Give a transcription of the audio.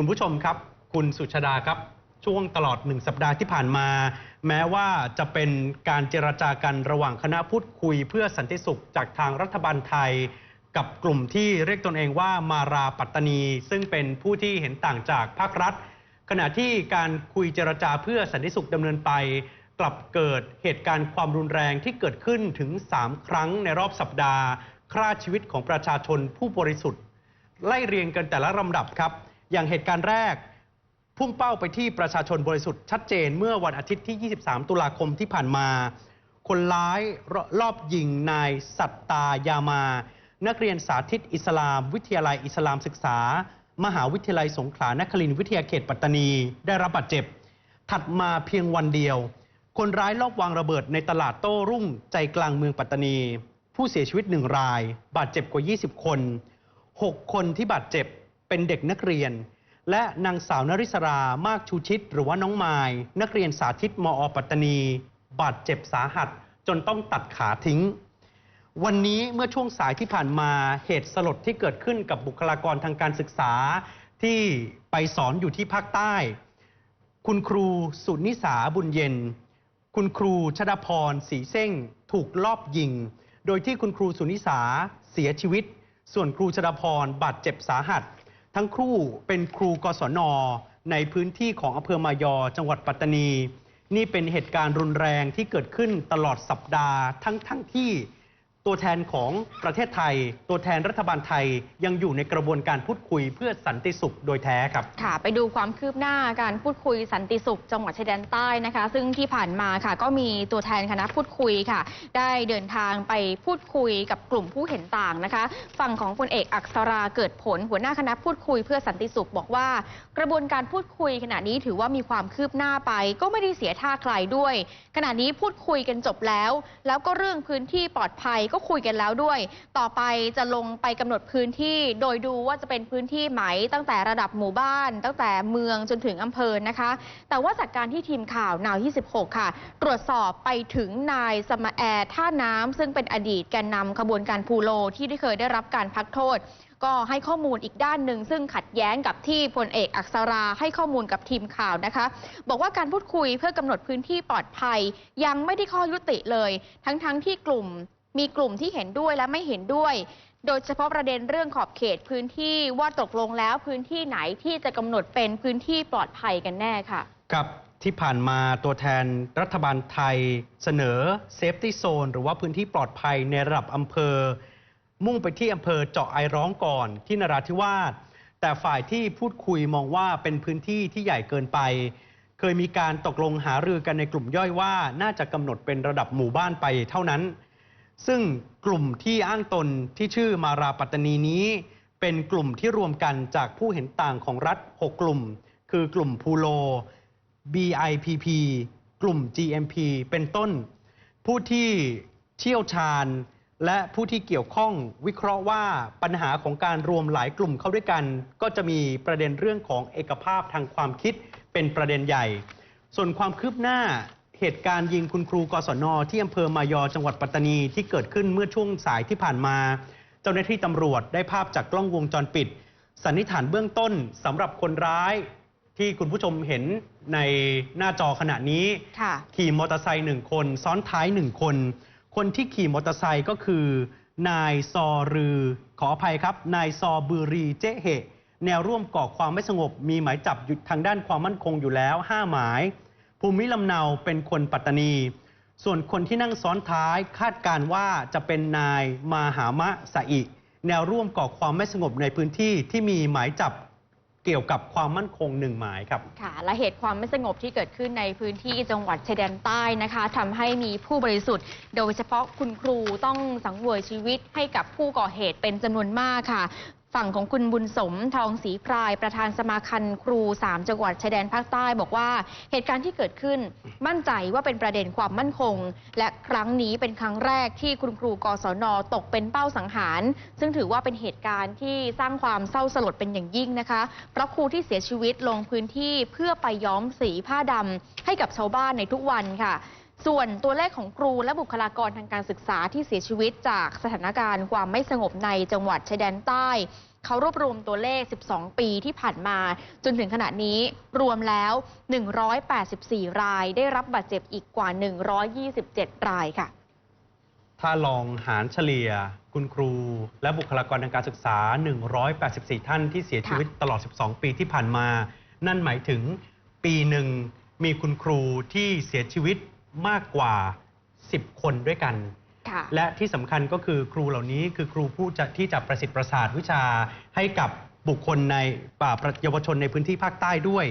คุณผู้ชมครับ คุณสุชดาครับ ช่วงตลอดหนึ่งสัปดาห์ที่ผ่านมา แม้ว่าจะเป็นการเจรจากันระหว่างคณะพูดคุยเพื่อสันติสุขจากทางรัฐบาลไทย กับกลุ่มที่เรียกตนเองว่ามาราปัตตานี ซึ่งเป็นผู้ที่เห็นต่างจากภาครัฐ ขณะที่การคุยเจรจาเพื่อสันติสุขดำเนินไป กลับเกิดเหตุการณ์ความรุนแรงที่เกิดขึ้นถึง 3 ครั้งในรอบสัปดาห์ฆ่าชีวิตของประชาชนผู้บริสุทธิ์ ไล่เรียงกันแต่ละลำดับครับ อย่างเหตุการณ์แรก พุ่งเป้าไปที่ประชาชนบริสุทธิ์ชัดเจนเมื่อวันอาทิตย์ที่ 23 ตุลาคมที่ผ่านมา คนร้ายรอบยิงนายสัตตายามา นักเรียนสาธิตอิสลาม วิทยาลัยอิสลามศึกษา มหาวิทยาลัยสงขลานครินทร์วิทยาเขตปัตตานี ได้รับบาดเจ็บ ถัดมาเพียงวันเดียว คนร้ายลอบวางระเบิดในตลาดโต้รุ่งใจกลางเมืองปัตตานี ผู้เสียชีวิตหนึ่งราย บาดเจ็บกว่า 20 คน 6 คนที่บาดเจ็บ เป็นเด็กนักเรียน และนางสาวนริศรามากชูชิต หรือว่าน้องไมายนักเรียนสาธิตมอปัตตานี บาดเจ็บสาหัส จนต้องตัดขาทิ้ง วันนี้เมื่อช่วงสายที่ผ่านมาเหตุสลดที่เกิดขึ้นกับบุคลากรทางการศึกษาที่ไปสอนอยู่ที่ภาคใต้ คุณครูสุนิสาบุญเย็น คุณครูชดาพรสีเส้ง ถูกลอบยิง โดยที่คุณครูสุนิสาเสียชีวิต ส่วนครูชดาพรบาดเจ็บสาหัส ทั้งครู่เป็นครูกศนในพื้นที่ของอำเภอมายอจังหวัดปัตตานี นี่เป็นเหตุการณ์รุนแรงที่เกิดขึ้นตลอดสัปดาห์ทั้งทั้งที่ ตัวแทนของประเทศไทย ตัวแทนรัฐบาลไทยยังอยู่ในกระบวนการพูดคุยเพื่อสันติสุขโดยแท้ครับ ค่ะ ไปดูความคืบหน้าการพูดคุยสันติสุขจังหวัดชายแดนใต้นะคะ ซึ่งที่ผ่านมาค่ะ ก็มีตัวแทนคณะพูดคุยค่ะ ได้เดินทางไปพูดคุยกับกลุ่มผู้เห็นต่างนะคะ ฝั่งของพลเอกอักษราเกิดผล หัวหน้าคณะพูดคุยเพื่อสันติสุขบอกว่า กระบวนการพูดคุยขณะนี้ถือว่ามีความคืบหน้าไป ก็ไม่ได้เสียท่าใครด้วย ขณะนี้พูดคุยกันจบแล้ว แล้วก็เรื่องพื้นที่ปลอดภัยก็คุยกันแล้วด้วย ต่อไปจะลงไปกำหนดพื้นที่ โดยดูว่าจะเป็นพื้นที่ไหมตั้งแต่ระดับหมู่บ้าน ตั้งแต่เมืองจนถึงอำเภอนะคะ แต่ว่าจากการที่ทีมข่าวนาว26 ค่ะ ตรวจสอบไปถึงนายสมาแอร์ท่าน้ำซึ่งเป็นอดีตแกนนำขบวนการพูโลที่ได้เคยได้รับการพักโทษก็ให้ข้อมูลอีกด้านหนึ่ง ซึ่งขัดแย้งกับที่พลเอกอักษราให้ข้อมูลกับทีมข่าวนะคะ บอกว่าการพูดคุยเพื่อกำหนดพื้นที่ปลอดภัย ยังไม่ได้ข้อยุติเลย ทั้งๆทที่กลุ่ม มีกลุ่มที่เห็นด้วยและไม่เห็นด้วย โดยเฉพาะประเด็นเรื่องขอบเขตพื้นที่ว่าตกลงแล้วพื้นที่ไหนที่จะกำหนดเป็นพื้นที่ปลอดภัยกันแน่ค่ะ กับที่ผ่านมาตัวแทนรัฐบาลไทยเสนอเซฟตี้โซนหรือว่าพื้นที่ปลอดภัยในระดับอำเภอ มุ่งไปที่อำเภอเจาะไอร้องก่อนที่นราธิวาสแต่ฝ่ายที่พูดคุยมองว่าเป็นพื้นที่ที่ใหญ่เกินไป เคยมีการตกลงหารือกันในกลุ่มย่อยว่าน่าจะกำหนดเป็นระดับหมู่บ้านไปเท่านั้น ซึ่งกลุ่มที่อ้างตนที่ชื่อมาราปัตตานีนี้ เป็นกลุ่มที่รวมกันจากผู้เห็นต่างของรัฐ 6 กลุ่ม คือกลุ่มพูโล BIPP กลุ่ม GMP เป็นต้น ผู้ที่เชี่ยวชาญ และผู้ที่เกี่ยวข้องวิเคราะห์ว่าปัญหาของการรวมหลายกลุ่มเข้าด้วยกัน ก็จะมีประเด็นเรื่องของเอกภาพทางความคิดเป็นประเด็นใหญ่ ส่วนความคืบหน้า เหตุการณ์ยิงคุณครูกศนที่อำเภอมายอจังหวัดปัตตานีที่เกิดขึ้นเมื่อช่วงสายที่ผ่านมา เจ้าหน้าที่ตำรวจได้ภาพจากกล้องวงจรปิด สันนิษฐานเบื้องต้นสำหรับคนร้าย ที่คุณผู้ชมเห็นในหน้าจอขณะนี้ค่ะขี่มอเตอร์ไซค์หนึ่งคน ซ้อนท้ายหนึ่งคน คนที่ขี่มอเตอร์ไซค์ก็คือนายซอรือ ขออภัยครับ นายซอบือรีเจ๊เหแนวร่วมก่อความไม่สงบ มีหมายจับอยู่ทางด้านความมั่นคงอยู่แล้ว 5 หมาย ภูมิลำเนาเป็นคนปัตตานี ส่วนคนที่นั่งซ้อนท้ายคาดการว่าจะเป็นนายมาหามะสะอิ แนวร่วมก่อความไม่สงบในพื้นที่ที่มีหมายจับเกี่ยวกับความมั่นคงหนึ่งหมายครับ ค่ะ และเหตุความไม่สงบที่เกิดขึ้นในพื้นที่จังหวัดชายแดนใต้นะคะทำให้มีผู้บริสุทธิ์ โดยเฉพาะคุณครูต้องสังเวยชีวิตให้กับผู้ก่อเหตุเป็นจำนวนมากค่ะ ฝั่งของคุณบุญสมทองศรีพรายประธานสมาคันครู 3 จังหวัดชายแดนภาคใต้บอกว่าเหตุการณ์ที่เกิดขึ้นมั่นใจว่าเป็นประเด็นความมั่นคง และครั้งนี้เป็นครั้งแรกที่คุณครูกศนตกเป็นเป้าสังหาร ซึ่งถือว่าเป็นเหตุการณ์ที่สร้างความเศร้าสลดเป็นอย่างยิ่งนะคะเพราะครูที่เสียชีวิตลงพื้นที่เพื่อไปย้อมสีผ้าดำให้กับชาวบ้านในทุกวันค่ะ ส่วนตัวเลขของครูและบุคลากรทางการศึกษาที่เสียชีวิตจากสถานการณ์ความไม่สงบในจังหวัดชายแดนใต้ เขารวบรวมตัวเลข 12 ปีที่ผ่านมา จนถึงขณะนี้รวมแล้ว 184 ราย ได้รับบาดเจ็บอีกกว่า 127 รายค่ะ ถ้าลองหารเฉลี่ยคุณครู และบุคลากรทางการศึกษา 184 ท่านที่เสียชีวิตตลอด 12 ปีที่ผ่านมา นั่นหมายถึงปีหนึ่งมีคุณครูที่เสียชีวิต มากกว่า 10 คนด้วยกัน ค่ะ และที่สำคัญก็คือครูเหล่านี้คือครูผู้จะที่จะประสิทธิ์ประสาทวิชาให้กับบุคคลในป่าเยาวชนในพื้นที่ภาคใต้ด้วย